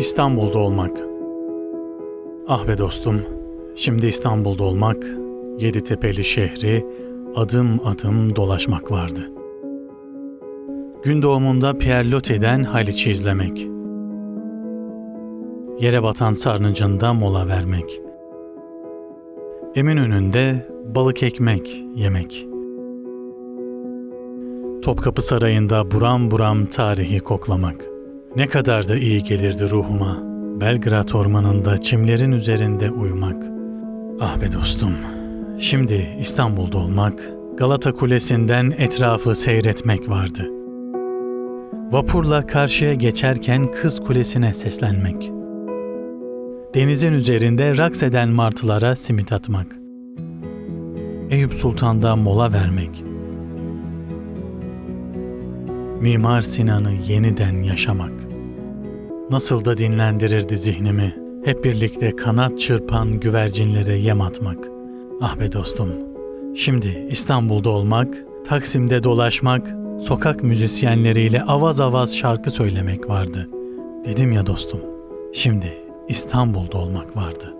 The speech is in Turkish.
İstanbul'da olmak. Ah be dostum, şimdi İstanbul'da olmak, Yeditepe'li şehri adım adım dolaşmak vardı. Gün doğumunda Pierre Loti'den Haliç'i izlemek. Yere batan sarnıcında mola vermek. Eminönü'nde balık ekmek yemek. Topkapı Sarayı'nda buram buram tarihi koklamak. Ne kadar da iyi gelirdi ruhuma. Belgrad ormanında çimlerin üzerinde uyumak. Ah be dostum. Şimdi İstanbul'da olmak, Galata Kulesi'nden etrafı seyretmek vardı. Vapurla karşıya geçerken Kız Kulesi'ne seslenmek. Denizin üzerinde raks eden martılara simit atmak. Eyüp Sultan'da mola vermek. Mimar Sinan'ı yeniden yaşamak. Nasıl da dinlendirirdi zihnimi. Hep birlikte kanat çırpan güvercinlere yem atmak. Ah be dostum. Şimdi İstanbul'da olmak, Taksim'de dolaşmak, sokak müzisyenleriyle avaz avaz şarkı söylemek vardı. Dedim ya dostum. Şimdi İstanbul'da olmak vardı.''